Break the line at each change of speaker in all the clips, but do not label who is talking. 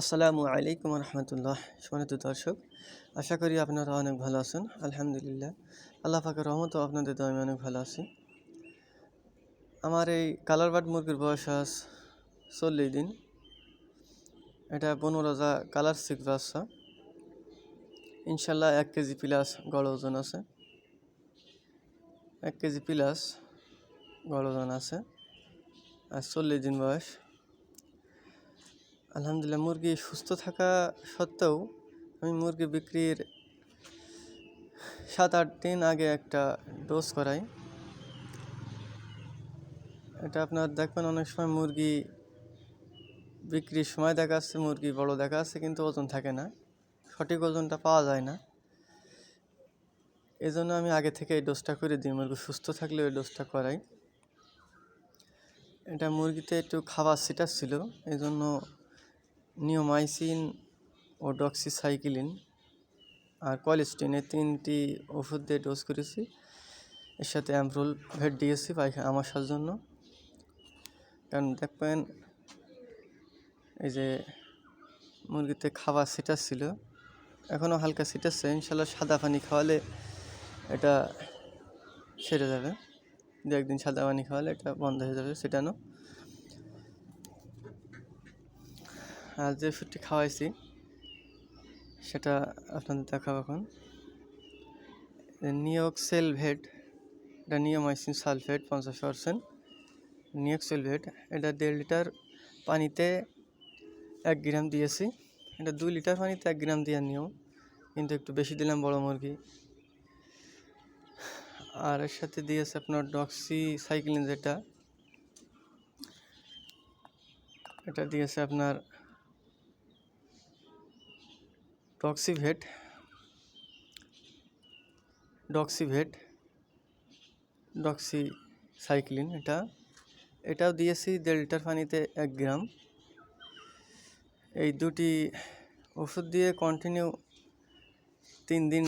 আসসালামু আলাইকুম রহমতুল্লাহ সম্মানিত দর্শক, আশা করি আপনারা অনেক ভালো আছেন। আলহামদুলিল্লাহ, আল্লাহ পাকের রহমত আপনাদের তো আমি অনেক ভালো আছি। আমার এই কালারবাট মুরগির বয়স আজ চল্লিশ দিন। এটা পনেরো যা কালার সিক ইনশাল্লাহ এক কেজি প্লাস গড় ওজন আছে। এক কেজি প্লাস গড় ওজন আছে। আর চল্লিশ দিন বয়স। আলহামদুলিল্লাহ, মুরগি সুস্থ থাকা সত্ত্বেও আমি মুরগি বিক্রির সাত আট দিন আগে একটা ডোজ করাই। এটা আপনার দেখবেন অনেক সময় মুরগি বিক্রির সময় দেখা যাচ্ছে, মুরগি বড় দেখা যাচ্ছে, কিন্তু ওজন থাকে না। সঠিক ওজনটা পাওয়া যায় না। এই জন্য আমি আগে থেকে এই ডোজটা করে দিই, মুরগি সুস্থ থাকলে ওই ডোজটা করাই। এটা মুরগিতে একটু খাবার সিটার ছিল এই জন্য নিওমাইসিন ও ডক্সিসাইক্লিন আর কলেস্টিন এই তিনটি ওষুধ দিয়ে ডোজ করেছি। এর সাথে অ্যাম্প্রোল ভেট দিয়েছি পায়খানা আমাশার জন্য। কারণ দেখবেন, এই যে মুরগিতে খাবার ছিল, এখনও হালকা ছিটাচ্ছে ইনশাল্লাহ সাদা পানি খাওয়ালে এটা সেরে যাবে। দু একদিন সাদা পানি খাওয়ালে এটা বন্ধ হয়ে যাবে সেটানো আর যে ওষুধটি খাওয়াইছি, সেটা আপনাদের দেখাবো এখন। নিওক্সেল ভেট এটা নিওমাইসিন সালফেট, পঞ্চাশ পার্সেন্ট। নিওক্সেল ভেট এটা দেড় লিটার পানিতে এক গ্রাম দিয়েছি। এটা দুই লিটার পানিতে এক গ্রাম দেওয়ার নিয়ম, কিন্তু একটু বেশি দিলাম বড় মুরগি। আর এর সাথে দিয়েছে আপনার ডক্সি সাইক্লিন যেটা, এটা দিয়েছে আপনার টক্সিভেট ডক্সিভেট ডক্সি সাইক্লিন এটা। এটাও দিয়েছি দেড় পানিতে এক গ্রাম। এই দুটি ওষুধ দিয়ে কন্টিনিউ তিন দিন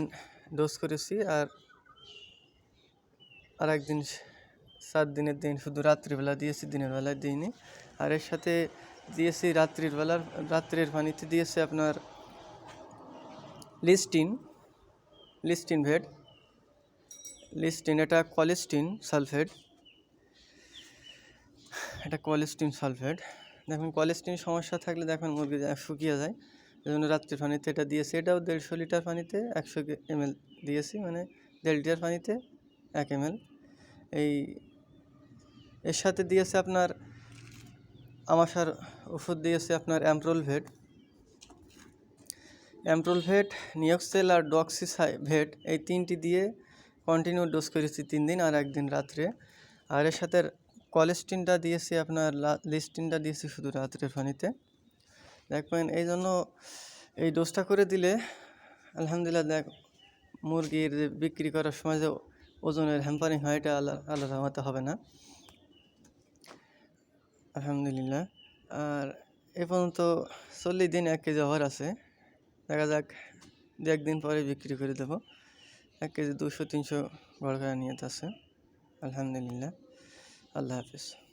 ডোজ করেছি আর আর একদিন সাত দিনের দিন শুধু রাত্রিবেলা দিয়েছি, দিনের বেলায় দিইনি। আর এর সাথে দিয়েছি রাত্রির বেলার, রাত্রের পানিতে দিয়েছি আপনার লিস্টিন লিস্টিন ভেট, লিস্টিন এটা কলেস্টিন সালফেট, এটা কলেস্টিন সালফেট। দেখুন, কলেস্টিন সমস্যা থাকলে দেখুন মুরগি শুকিয়ে যায়। এই জন্য রাত্রির পানিতে এটা দিয়েছি। এটাও দেড়শো লিটার পানিতে একশো এমএল দিয়েছি মানে দেড় লিটার পানিতে এক এমএল। এই এর সাথে দিয়েছে আপনার আমাশার ওষুধ দিয়েছে আপনার অ্যাম্প্রোল ভেট অ্যাম্প্রোলভেট নিয়ক্সেল আর ডক্সিসাই ভেট এই তিনটি দিয়ে কন্টিনিউ ডোজ করেছি তিন দিন আর একদিন রাত্রে। আর এর সাথে কলেস্টিনটা দিয়েছি আপনার লিস্টিনটা দিয়েছি শুধু রাত্রের পানিতে। দেখবেন এই জন্য এই ডোজটা করে দিলে আলহামদুলিল্লাহ দেখ, মুরগির যে বিক্রি করার সময় যে ওজনের হ্যাম্পারিং হয়, এটা আল্লাহ আল্লাহ রহমতে হবে না। আলহামদুলিল্লাহ। আর এ পর্যন্ত চল্লিশ দিন এক কেজি ওভার আছে। দেখা যাক দু একদিন পরে বিক্রি করে দেবো। এক কেজি দুশো, তিনশো ঘর নিয়ে আছে। আলহামদুলিল্লাহ। আল্লাহ হাফিজ।